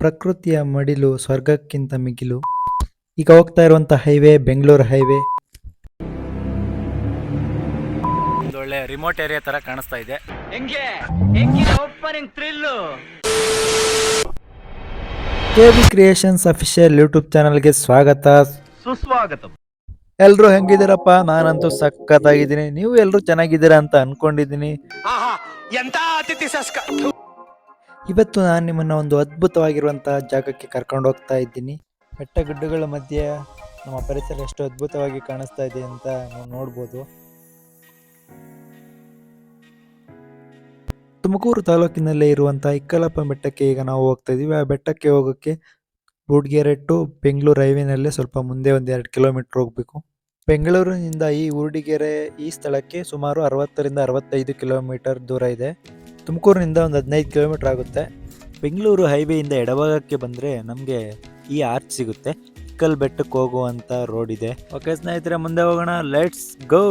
ಪ್ರಕೃತಿಯ ಮಡಿಲು ಸ್ವರ್ಗಕ್ಕಿಂತ ಮಿಗಿಲು. ಈಗ ಹೋಗ್ತಾ ಇರುವಂತ ಹೈವೇ ಬೆಂಗಳೂರು ಹೈವೇ ಒಂದು ಒಳ್ಳೆ ರಿಮೋಟ್ ಏರಿಯಾ ತರ ಕಾಣಿಸ್ತಾ ಇದೆ. K V creations official YouTube ಚಾನಲ್ಗೆ ಸ್ವಾಗತ. ಸುಸ್ವಾಗತಂ. ಎಲ್ರು ಹೆಂಗಿದ್ದೀರಪ್ಪ? ನಾನಂತೂ ಸಖತ್ತಾಗಿದ್ದೀನಿ. ನೀವು ಎಲ್ರು ಚೆನ್ನಾಗಿದ್ದೀರಾ ಅಂತ ಅನ್ಕೊಂಡಿದ್ದೀನಿ. ಎಂತ ಅತಿಥಿ ಸಸ್ಕ ಇವತ್ತು ನಾನು ನಿಮ್ಮನ್ನ ಒಂದು ಅದ್ಭುತವಾಗಿರುವಂತಹ ಜಾಗಕ್ಕೆ ಕರ್ಕೊಂಡು ಹೋಗ್ತಾ ಇದ್ದೀನಿ. ಬೆಟ್ಟ ಗುಡ್ಡಗಳ ಮಧ್ಯೆ ನಮ್ಮ ಪರಿಸರ ಎಷ್ಟು ಅದ್ಭುತವಾಗಿ ಕಾಣಿಸ್ತಾ ಇದೆ ಅಂತ ನಾವು ನೋಡ್ಬೋದು. ತುಮಕೂರು ತಾಲೂಕಿನಲ್ಲೇ ಇರುವಂತಹ ಇಕ್ಕಲಪ್ಪ ಬೆಟ್ಟಕ್ಕೆ ಈಗ ನಾವು ಹೋಗ್ತಾ ಇದ್ದೀವಿ. ಆ ಬೆಟ್ಟಕ್ಕೆ ಹೋಗೋಕ್ಕೆ ಬೂಡ್ಗೆರೆ ಟು ಬೆಂಗಳೂರು ಹೈವೇನಲ್ಲೇ ಸ್ವಲ್ಪ ಮುಂದೆ ಒಂದು ಎರಡು ಕಿಲೋಮೀಟರ್ ಹೋಗ್ಬೇಕು. ಬೆಂಗಳೂರಿನಿಂದ ಈ ಊರ್ಡಿಗೆರೆ ಈ ಸ್ಥಳಕ್ಕೆ ಸುಮಾರು ಅರವತ್ತರಿಂದ ಅರವತ್ತೈದು ಕಿಲೋಮೀಟರ್ ದೂರ ಇದೆ. ತುಮಕೂರಿನಿಂದ ಒಂದು ಹದಿನೈದು ಕಿಲೋಮೀಟರ್ ಆಗುತ್ತೆ. ಬೆಂಗಳೂರು ಹೈವೇಯಿಂದ ಎಡಭಾಗಕ್ಕೆ ಬಂದರೆ ನಮಗೆ ಈ ಆರ್ಚ್ ಸಿಗುತ್ತೆ. ಇಕ್ಕಲ್ ಬೆಟ್ಟಕ್ಕೆ ಹೋಗುವಂಥ ರೋಡ್ ಇದೆ. ಓಕೆ ಸ್ನೇಹಿತರೆ, ಮುಂದೆ ಹೋಗೋಣ. ಲೆಟ್ಸ್ ಗೋ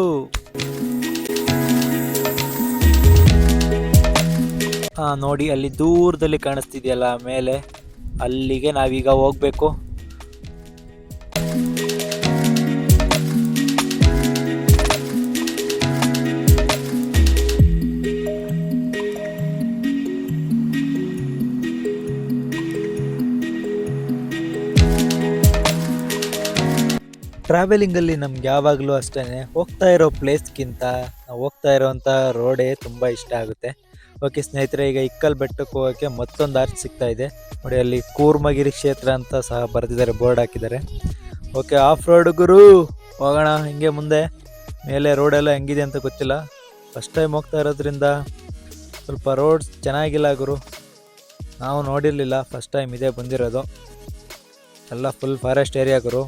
ನೋಡಿ, ಅಲ್ಲಿ ದೂರದಲ್ಲಿ ಕಾಣಿಸ್ತಿದೆಯಲ್ಲ ಮೇಲೆ. ಅಲ್ಲಿಗೆ ನಾವೀಗ ಹೋಗ್ಬೇಕು. ಟ್ರಾವೆಲಿಂಗಲ್ಲಿ ನಮ್ಗೆ ಯಾವಾಗಲೂ ಅಷ್ಟೇ ಹೋಗ್ತಾ ಇರೋ ಪ್ಲೇಸ್ಗಿಂತ ನಾವು ಹೋಗ್ತಾ ಇರೋವಂಥ ರೋಡೇ ತುಂಬ ಇಷ್ಟ ಆಗುತ್ತೆ. ಓಕೆ ಸ್ನೇಹಿತರೆ, ಈಗ ಇಕ್ಕಲ್ ಬೆಟ್ಟಕ್ಕೆ ಹೋಗೋಕ್ಕೆ ಮತ್ತೊಂದು ಆರ್ಚ್ ಸಿಗ್ತಾ ಇದೆ. ನೋಡಿ, ಅಲ್ಲಿ ಕೂರ್ಮಗಿರಿ ಕ್ಷೇತ್ರ ಅಂತ ಸಹ ಬರೆದಿದ್ದಾರೆ, ಬೋರ್ಡ್ ಹಾಕಿದ್ದಾರೆ. ಓಕೆ ಆಫ್ ರೋಡ್ ಗುರು, ಹೋಗೋಣ ಹಿಂಗೆ ಮುಂದೆ. ಮೇಲೆ ರೋಡೆಲ್ಲ ಹೆಂಗಿದೆ ಅಂತ ಗೊತ್ತಿಲ್ಲ. ಫಸ್ಟ್ ಟೈಮ್ ಹೋಗ್ತಾ ಇರೋದ್ರಿಂದ ಸ್ವಲ್ಪ ರೋಡ್ಸ್ ಚೆನ್ನಾಗಿಲ್ಲ ಗುರು. ನಾವು ನೋಡಿರಲಿಲ್ಲ ಫಸ್ಟ್ ಟೈಮ್ ಇದೇ ಬಂದಿರೋದು. ಎಲ್ಲ ಫುಲ್ ಫಾರೆಸ್ಟ್ ಏರಿಯಾ ಗುರು.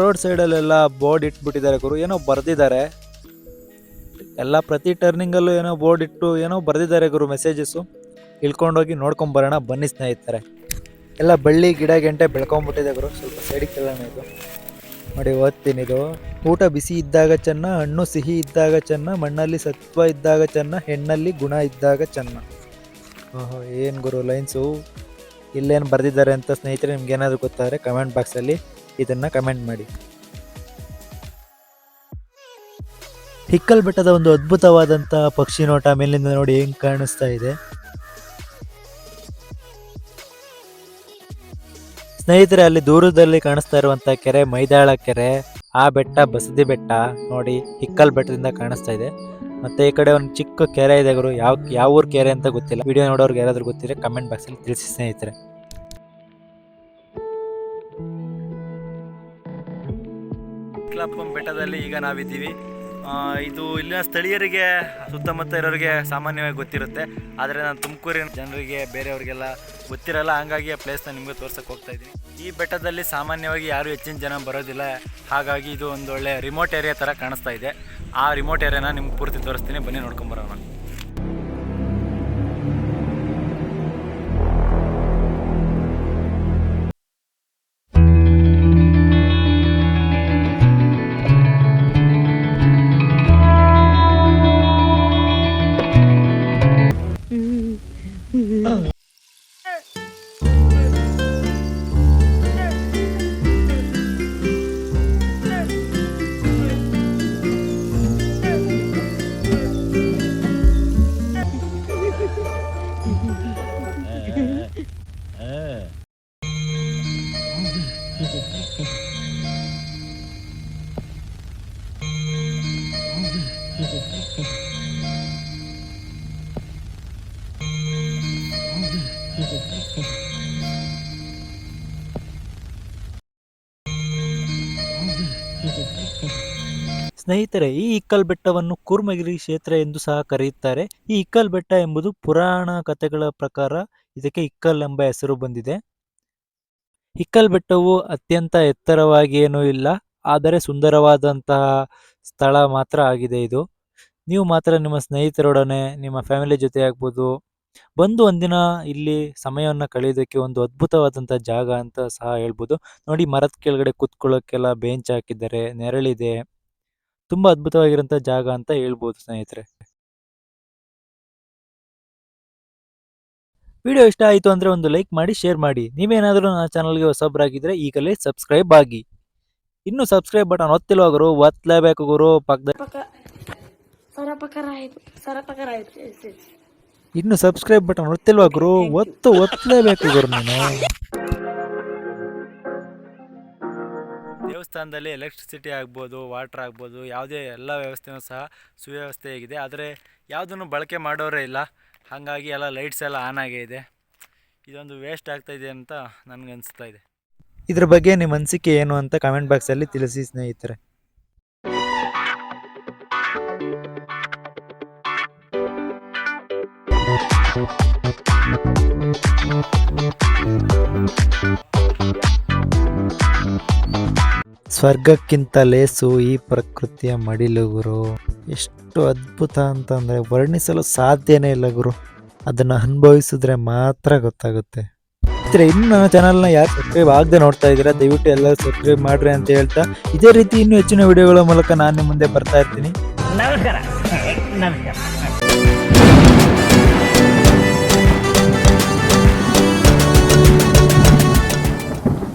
ರೋಡ್ ಸೈಡಲ್ಲೆಲ್ಲ ಬೋರ್ಡ್ ಇಟ್ಬಿಟ್ಟಿದ್ದಾರೆ ಗುರು. ಏನೋ ಬರೆದಿದ್ದಾರೆ. ಎಲ್ಲ ಪ್ರತಿ ಟರ್ನಿಂಗಲ್ಲೂ ಏನೋ ಬೋರ್ಡ್ ಇಟ್ಟು ಏನೋ ಬರೆದಿದ್ದಾರೆ ಗುರು ಮೆಸೇಜಸ್ಸು ಇಳ್ಕೊಂಡೋಗಿ ನೋಡ್ಕೊಂಬರೋಣ ಬನ್ನಿ ಸ್ನೇಹಿತರೆ. ಎಲ್ಲ ಬಳ್ಳಿ, ಗಿಡ, ಗೆಂಟೆ ಬೆಳ್ಕೊಂಬಿಟ್ಟಿದೆ ಗುರು. ಸ್ವಲ್ಪ ಸೈಡಿಗೆ ಇದು. ನೋಡಿ, ಓದ್ತೀನಿ ಇದು. ಊಟ ಬಿಸಿ ಇದ್ದಾಗ ಚೆನ್ನ, ಹಣ್ಣು ಸಿಹಿ ಇದ್ದಾಗ ಚೆನ್ನ, ಮಣ್ಣಲ್ಲಿ ಸತ್ವ ಇದ್ದಾಗ ಚೆನ್ನ, ಹೆಣ್ಣಲ್ಲಿ ಗುಣ ಇದ್ದಾಗ ಚೆನ್ನ. ಓಹೋ, ಏನು ಗುರು ಲೈನ್ಸು ಇಲ್ಲೇನು ಬರೆದಿದ್ದಾರೆ ಅಂತ ಸ್ನೇಹಿತರೆ, ನಿಮ್ಗೆ ಏನಾದರೂ ಗೊತ್ತಾದರೆ ಕಮೆಂಟ್ ಬಾಕ್ಸಲ್ಲಿ ಇದನ್ನು ಕಮೆಂಟ್ ಮಾಡಿ. ಹಿಕ್ಕಲ್ ಬೆಟ್ಟದ ಒಂದು ಅದ್ಭುತವಾದಂತಹ ಪಕ್ಷಿ ನೋಟ ಮೇಲಿಂದ ನೋಡಿ ಹೆಂಗ್ ಕಾಣಿಸ್ತಾ ಇದೆ. ಸ್ನೇಹಿತರೆ, ಅಲ್ಲಿ ದೂರದಲ್ಲಿ ಕಾಣಿಸ್ತಾ ಇರುವಂತ ಕೆರೆ ಮೈದಾಳ ಕೆರೆ, ಆ ಬೆಟ್ಟ ಬಸದಿ ಬೆಟ್ಟ ನೋಡಿ ಹಿಕ್ಕಲ್ ಬೆಟ್ಟದಿಂದ ಕಾಣಿಸ್ತಾ ಇದೆ. ಮತ್ತೆ ಈ ಕಡೆ ಒಂದು ಚಿಕ್ಕ ಕೆರೆ ಇದೆ ಗುರು, ಯಾವ ಯಾವ ಊರ್ ಕೆರೆ ಅಂತ ಗೊತ್ತಿಲ್ಲ. ವಿಡಿಯೋ ನೋಡೋರ್ಗೆ ಯಾರಾದ್ರೂ ಗೊತ್ತಿದ್ರೆ ಕಮೆಂಟ್ ಬಾಕ್ಸಲ್ಲಿ ತಿಳಿಸಿ ಸ್ನೇಹಿತರೆ. ಬೆಟ್ಟದಲ್ಲಿ ಈಗ ನಾವಿದ್ದೀವಿ. ಇದು ಇಲ್ಲಿನ ಸ್ಥಳೀಯರಿಗೆ ಸುತ್ತಮುತ್ತ ಇರೋರಿಗೆ ಸಾಮಾನ್ಯವಾಗಿ ಗೊತ್ತಿರುತ್ತೆ. ಆದರೆ ನಾನು ತುಮಕೂರಿನ ಜನರಿಗೆ, ಬೇರೆಯವರಿಗೆಲ್ಲ ಗೊತ್ತಿರಲ್ಲ. ಹಾಗಾಗಿ ಆ ಪ್ಲೇಸ್ನ ನಿಮಗೆ ತೋರ್ಸಕ್ಕೆ ಹೋಗ್ತಾ ಇದ್ದೀನಿ. ಈ ಬೆಟ್ಟದಲ್ಲಿ ಸಾಮಾನ್ಯವಾಗಿ ಯಾರು ಹೆಚ್ಚಿನ ಜನ ಬರೋದಿಲ್ಲ. ಹಾಗಾಗಿ ಇದು ಒಂದು ಒಳ್ಳೆ ರಿಮೋಟ್ ಏರಿಯಾ ಥರ ಕಾಣಿಸ್ತಾ ಇದೆ. ಆ ರಿಮೋಟ್ ಏರಿಯಾನ ನಿಮ್ಗೆ ಪೂರ್ತಿ ತೋರಿಸ್ತೀನಿ. ಬನ್ನಿ ನೋಡ್ಕೊಂಬರೋಣ ಸ್ನೇಹಿತರೆ, ಈ ಇಕ್ಕಲ್ ಬೆಟ್ಟವನ್ನು ಕೂರ್ಮಗಿರಿ ಕ್ಷೇತ್ರ ಎಂದು ಸಹ ಕರೆಯುತ್ತಾರೆ. ಈ ಇಕ್ಕಲ್ ಬೆಟ್ಟ ಎಂಬುದು ಪುರಾಣ ಕಥೆಗಳ ಪ್ರಕಾರ ಇದಕ್ಕೆ ಇಕ್ಕಲ್ ಎಂಬ ಹೆಸರು ಬಂದಿದೆ. ಇಕ್ಕಲ್ ಬೆಟ್ಟವು ಅತ್ಯಂತ ಎತ್ತರವಾಗಿ ಏನೂ ಇಲ್ಲ, ಆದರೆ ಸುಂದರವಾದಂತಹ ಸ್ಥಳ ಮಾತ್ರ ಆಗಿದೆ ಇದು. ನೀವು ಮಾತ್ರ ನಿಮ್ಮ ಸ್ನೇಹಿತರೊಡನೆ, ನಿಮ್ಮ ಫ್ಯಾಮಿಲಿ ಜೊತೆ ಆಗ್ಬೋದು. ಬಂದು ಒಂದಿನ ಇಲ್ಲಿ ಸಮಯವನ್ನು ಕಳೆಯೋದಕ್ಕೆ ಒಂದು ಅದ್ಭುತವಾದಂಥ ಜಾಗ ಅಂತ ಸಹ ಹೇಳ್ಬೋದು. ನೋಡಿ ಮರದ ಕೆಳಗಡೆ ಕೂತ್ಕೊಳ್ಳೋಕ್ಕೆಲ್ಲ ಬೆಂಚ್ ಹಾಕಿದ್ದಾರೆ, ನೆರಳಿದೆ. ತುಂಬ ಅದ್ಭುತವಾಗಿರೋಂಥ ಜಾಗ ಅಂತ ಹೇಳ್ಬೋದು ಸ್ನೇಹಿತರೆ. ವಿಡಿಯೋ ಇಷ್ಟ ಆಯಿತು ಅಂದರೆ ಒಂದು ಲೈಕ್ ಮಾಡಿ ಶೇರ್ ಮಾಡಿ. ನೀವೇನಾದರೂ ನನ್ನ ಚಾನಲ್ಗೆ ಹೊಸಬ್ರಾಗಿದ್ರೆ ಈಗಲೇ ಸಬ್ಸ್ಕ್ರೈಬ್ ಆಗಿ. ಇನ್ನು ಸಬ್ಸ್ಕ್ರೈಬ್ ಬಟನ್ ಒತ್ತಿಲ್ವಾ ಗುರು? ಒತ್ತಲೇಬೇಕು ಗುರು ಪಕ್ಕದ. ಇನ್ನು ಸಬ್ಸ್ಕ್ರೈಬ್ ಬಟನ್ ಒತ್ತಿಲ್ವಾ ಗುರು? ಒತ್ತು ಒತ್ತಲೇಬೇಕು ಗುರು ನೀನು. ದೇವಸ್ಥಾನದಲ್ಲಿ ಎಲೆಕ್ಟ್ರಿಸಿಟಿ ಆಗ್ಬೋದು ವಾಟ್ರ್ ಆಗ್ಬೋದು, ಯಾವುದೇ ಎಲ್ಲ ವ್ಯವಸ್ಥೆಯೂ ಸಹ ಸುವ್ಯವಸ್ಥೆ ಆಗಿದೆ. ಆದರೆ ಯಾವುದನ್ನು ಬಳಕೆ ಮಾಡೋರೇ ಇಲ್ಲ. ಹಾಗಾಗಿ ಎಲ್ಲ ಲೈಟ್ಸ್ ಎಲ್ಲ ಆನ್ ಆಗೇ ಇದೆ. ಇದೊಂದು ವೇಸ್ಟ್ ಆಗ್ತಾ ಇದೆ ಅಂತ ನನಗೆ ಅನಿಸ್ತಾ ಇದೆ. ಇದ್ರ ಬಗ್ಗೆ ನಿಮ್ಮ ಅನಿಸಿಕೆ ಏನು ಅಂತ ಕಾಮೆಂಟ್ ಬಾಕ್ಸಲ್ಲಿ ತಿಳಿಸಿ ಸ್ನೇಹಿತರೆ. ಸ್ವರ್ಗಕ್ಕಿಂತ ಲೇಸು ಈ ಪ್ರಕೃತಿಯ ಮಡಿಲು ಗುರು. ಎಷ್ಟು ಅದ್ಭುತ ಅಂತಂದರೆ ವರ್ಣಿಸಲು ಸಾಧ್ಯನೇ ಇಲ್ಲ ಗುರು. ಅದನ್ನು ಅನುಭವಿಸಿದ್ರೆ ಮಾತ್ರ ಗೊತ್ತಾಗುತ್ತೆ. ಇನ್ನು ಚಾನಲ್ನ ಯಾರು ಸಬ್ಸ್ಕ್ರೈಬ್ ಆಗದೆ ನೋಡ್ತಾ ಇದ್ದೀರಾ, ದಯವಿಟ್ಟು ಎಲ್ಲರೂ ಸಬ್ಸ್ಕ್ರೈಬ್ ಮಾಡ್ರಿ ಅಂತ ಹೇಳ್ತಾ, ಇದೇ ರೀತಿ ಇನ್ನೂ ಹೆಚ್ಚಿನ ವಿಡಿಯೋಗಳ ಮೂಲಕ ನಾನು ನಿಮ್ಮ ಮುಂದೆ ಬರ್ತಾ ಇರ್ತೀನಿ. ನಮಸ್ಕಾರ. ನಮಸ್ಕಾರ.